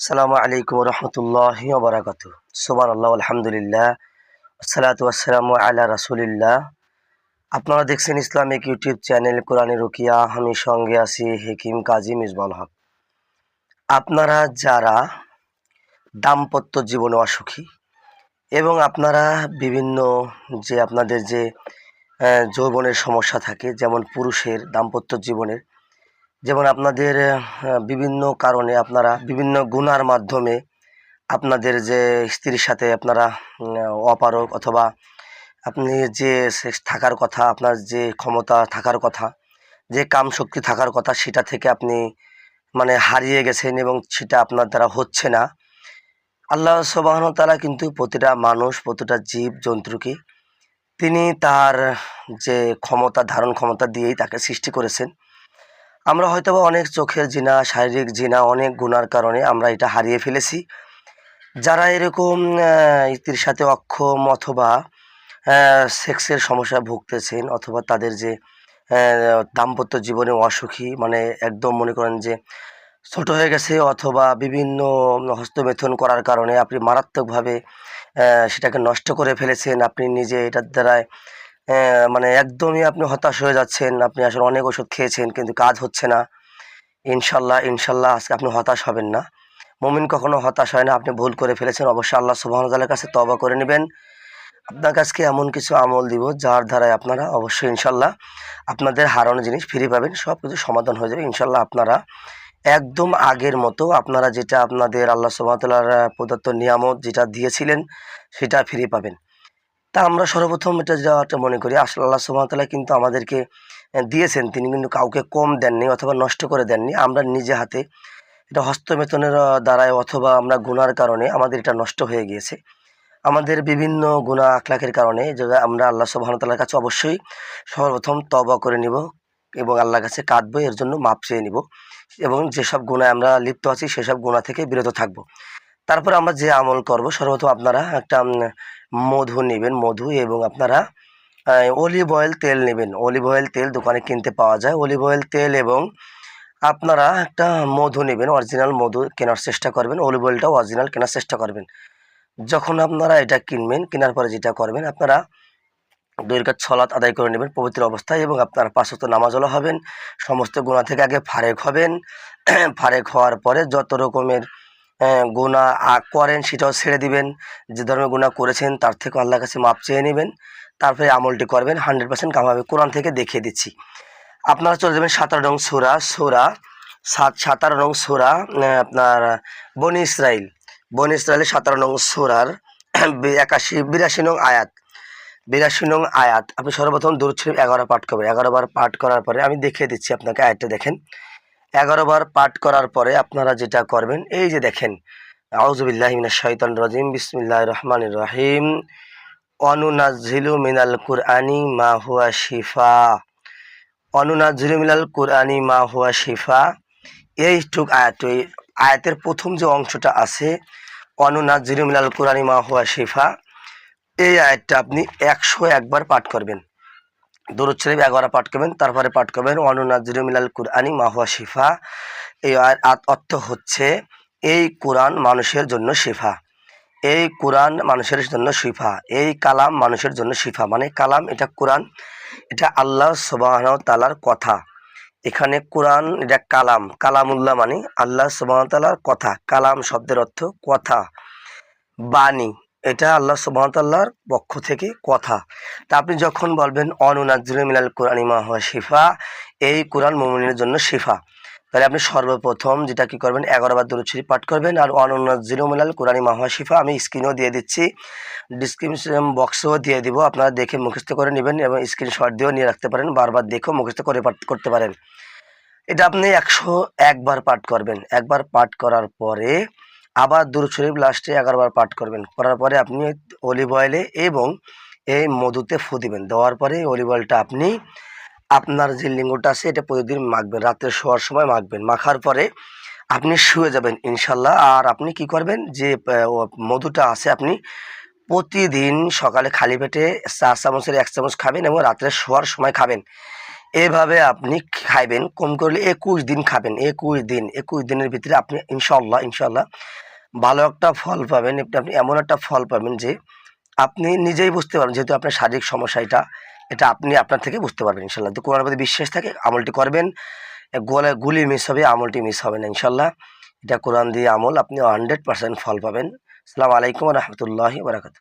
আসসালামু আলাইকুম রহমতুল্লাহ বারাকাত সোমান আল্লাহ আলহামদুলিল্লাহ, আসসালাতু আসসালামু আলা রাসুলিল্লাহ। আপনারা দেখছেন ইসলামিক ইউটিউব চ্যানেল কোরআনে রুকিয়া। আমি সঙ্গে আছি হেকিম কাজী মিজবাল হক। আপনারা যারা দাম্পত্য জীবনে অসুখী এবং আপনারা বিভিন্ন যে আপনাদের যে যৌবনের সমস্যা থাকে, যেমন পুরুষের দাম্পত্য জীবনের যেমন আপনাদের বিভিন্ন কারণে আপনারা বিভিন্ন গুণার মাধ্যমে আপনাদের যে স্ত্রীর সাথে আপনারা অপারক অথবা আপনি যে থাকার কথা, আপনার যে ক্ষমতা থাকার কথা, যে কাম শক্তি থাকার কথা, সেটা থেকে আপনি মানে হারিয়ে গেছেন এবং সেটা আপনার দ্বারা হচ্ছে না। আল্লাহ সুবাহন তালা কিন্তু প্রতিটা মানুষ, প্রতিটা জীব, জন্তুকে তিনি তার যে ক্ষমতা, ধারণ ক্ষমতা দিয়েই তাকে সৃষ্টি করেছেন। আমরা হয়তোবা অনেক চোখের জিনা, শারীরিক জিনা, অনেক গুণার কারণে আমরা এটা হারিয়ে ফেলেছি। যারা এরকম স্ত্রীর সাথে অক্ষম অথবা সেক্সের সমস্যায় ভুগতেছেন অথবা তাদের যে দাম্পত্য জীবনে অসুখী মানে একদম মনে করেন যে ছোট হয়ে গেছে অথবা বিভিন্ন হস্তমেথন করার কারণে আপনি মারাত্মকভাবে সেটাকে নষ্ট করে ফেলেছেন, আপনি নিজে এটার দ্বারায় মানে একদমই আপনি হতাশ হয়ে যাচ্ছেন। আপনি আসলে অনেক ওষুধ খেয়েছেন, কিন্তু কাজ হচ্ছে না। ইনশাল্লাহ ইনশাল্লাহ আজকে আপনি হতাশ হবেন না। মুমিন কখনো হতাশ হয় না, আপনি ভুল করে ফেলেছেন। অবশ্যই আল্লাহ সুবাহতালের কাছে তবা করে নেবেন। আপনার কাছকে এমন কিছু আমল দিব, যার দ্বারাই আপনারা অবশ্যই ইনশাল্লাহ আপনাদের হারানো জিনিস ফিরে পাবেন সব কিছু সমাধান হয়ে যাবে। ইনশাল্লাহ আপনারা একদম আগের মতো আপনারা যেটা আপনাদের আল্লাহ সুবাহতাল্লার প্রদত্ত নিয়ামত যেটা দিয়েছিলেন, সেটা ফিরে পাবেন। তা আমরা সর্বপ্রথম এটা যেটা মনে করি। আসলে আল্লাহ সুবাহতাল্লাহ কিন্তু আমাদেরকে দিয়েছেন। তিনি কিন্তু কাউকে কম দেননি অথবা নষ্ট করে দেননি। আমরা নিজে হাতে এটা হস্তমেতনের দ্বারায় অথবা আমরা গুনার কারণে আমাদের এটা নষ্ট হয়ে গিয়েছে। আমাদের বিভিন্ন গুণা আখলাকের কারণে যে আমরা আল্লাহ সুবাহতাল্লার কাছে অবশ্যই সর্বপ্রথম তবা করে নিব এবং আল্লাহর কাছে কাঁদবো, এর জন্য মাপ চেয়ে নিব এবং যেসব গুণায় আমরা লিপ্ত আছি, সেসব গুণা থেকে বিরত থাকব। তারপর আমরা যে আমল করব, সর্বপ্রথম আপনারা একটা মধু নেবেন, মধু এবং আপনারা অলিভ অয়েল তেল নেবেন। অলিভ অয়েল তেল দোকানে কিনতে পাওয়া যায়। অলিভ অয়েল তেল এবং আপনারা একটা মধু নেবেন অরিজিনাল মধু কেনার চেষ্টা করবেন। অলিভ অয়েলটাও অরিজিনাল কেনার চেষ্টা করবেন। যখন আপনারা এটা কিনবেন, কেনার পরে যেটা করবেন, আপনারা কাজ ছলাত আদায় করে নেবেন পবিত্র অবস্থায় এবং আপনার পাঁচত নামাজও হবেন সমস্ত গুণা থেকে আগে ফারেক হবেন। ফারেক হওয়ার পরে যত রকমের গুণা আ- করেন, সেটাও ছেড়ে দিবেন। যে ধর্মের গুণা করেছেন, তার থেকে আল্লাহর কাছে মাপ চেয়ে নেবেন। তারপরে আমলটি করবেন। হান্ড্রেড পার্সেন্ট কাম হবে। কোরআন থেকে দেখিয়ে দিচ্ছি। আপনারা চলে যাবেন সাতারো নং সোরা সোরা সাত, সাতারো নং সোরা আপনার বনি ইসরাইল। বনি ইসরায়েলের সাতারো নং সুরার একাশি, বিরাশি নং আয়াত। বিরাশি নং আয়াত। আপনি সর্বপ্রথম দূর ছিল এগারো পাঠ করবেন। এগারো বার পাঠ করার পরে আমি দেখিয়ে দিচ্ছি আপনাকে আয়াতটা দেখেন। এগারো বার পাঠ করার পরে আপনারা যেটা করবেন, এই যে দেখেন আউজুবিল্লাহ শৈতান রাজিম বিসমিল্লাহ রহমান রহিম। অনুনাজিলু মিনাল কুরআনি মা হুয়া শিফা। অনুনাজিলু মিনাল কুরআনি মা হুয়া শিফা। এইটুক আয়াত আয়াতের প্রথম যে অংশটা আছে অনুনাজিলু মিনাল কুরআনি মা হুয়া শিফা, এই আয়াতটা আপনি একশো একবার পাঠ করবেন। দরুদ শরীফ এগারো পাঠ করবেন, তারপরে পাঠ করবেন মিলাল কুরআনি মাহুয়া শিফা। এই অর্থ হচ্ছে, এই কোরআন মানুষের জন্য শিফা। এই কোরআন মানুষের জন্য শিফা। এই কালাম মানুষের জন্য শিফা। মানে কালাম, এটা কোরআন, এটা আল্লাহ সুবাহ তালার কথা। এখানে কোরআন, এটা কালাম। কালামুল্লাহ মানে আল্লাহ সুবাহ তালার কথা। কালাম শব্দের অর্থ কথা। বাণী। এটা আল্লাহ সুবাহতাল্লাহর পক্ষ থেকে কথা। তা আপনি যখন বলবেন অনুনাজির মিলাল কোরআন মাহুয়া শিফা এই কোরআন মোমিনের জন্য শিফা। তাহলে আপনি সর্বপ্রথম যেটা কি করবেন, এগারো বার দরুদ পাঠ করবেন, আর অনুনাজির মিলাল কোরআন মাহুয়া শিফা আমি স্ক্রিনেও দিয়ে দিচ্ছি। ডিসক্রিপশন বক্সেও দিয়ে দিব, আপনারা দেখে মুখস্থ করে নেবেন এবং স্ক্রিনশট দিয়েও নিয়ে রাখতে পারেন, বারবার দেখেও মুখস্থ করে করতে পারেন। এটা আপনি একশো একবার পাঠ করবেন। একবার পাঠ করার পরে আবার দূর শরীফ লাস্টে এগারোবার পাঠ করবেন। করার পরে আপনি অলিভ অয়েলে এবং এই মধুতে ফু দিবেন। দেওয়ার পরে অলিভ অয়েলটা আপনি আপনার যে লিঙ্গটা আছে, এটা প্রতিদিন মাখবেন। রাত্রে শোয়ার সময় মাখবেন। মাখার পরে আপনি শুয়ে যাবেন ইনশাল্লাহ। আর আপনি কি করবেন যে মধুটা আছে, আপনি প্রতিদিন সকালে খালি পেটে চার চামচের এক চামচ খাবেন এবং রাত্রে শোয়ার সময় খাবেন। এভাবে আপনি খাইবেন। কম করলে একুশ দিন খাবেন। একুশ দিন। একুশ দিনের ভিতরে আপনি ইনশাল্লাহ ইনশাল্লাহ ভালো একটা ফল পাবেন, আপনি এমন একটা ফল পাবেন যে আপনি নিজেই বুঝতে পারবেন যেহেতু আপনার শারীরিক সমস্যা এটা এটা আপনি আপনার থেকে বুঝতে পারবেন ইনশাল্লাহ। তো কোরআন প্রতি বিশ্বাস থাকে, আমলটি করবেন গোলে গুলি মিস হবে, আমলটি মিস হবে না ইনশাল্লাহ। এটা কোরআন দিয়ে আমল, আপনি হান্ড্রেড পার্সেন্ট ফল পাবেন। আসসালামু আলাইকুম রহমতুল্লাহি বারাকাতু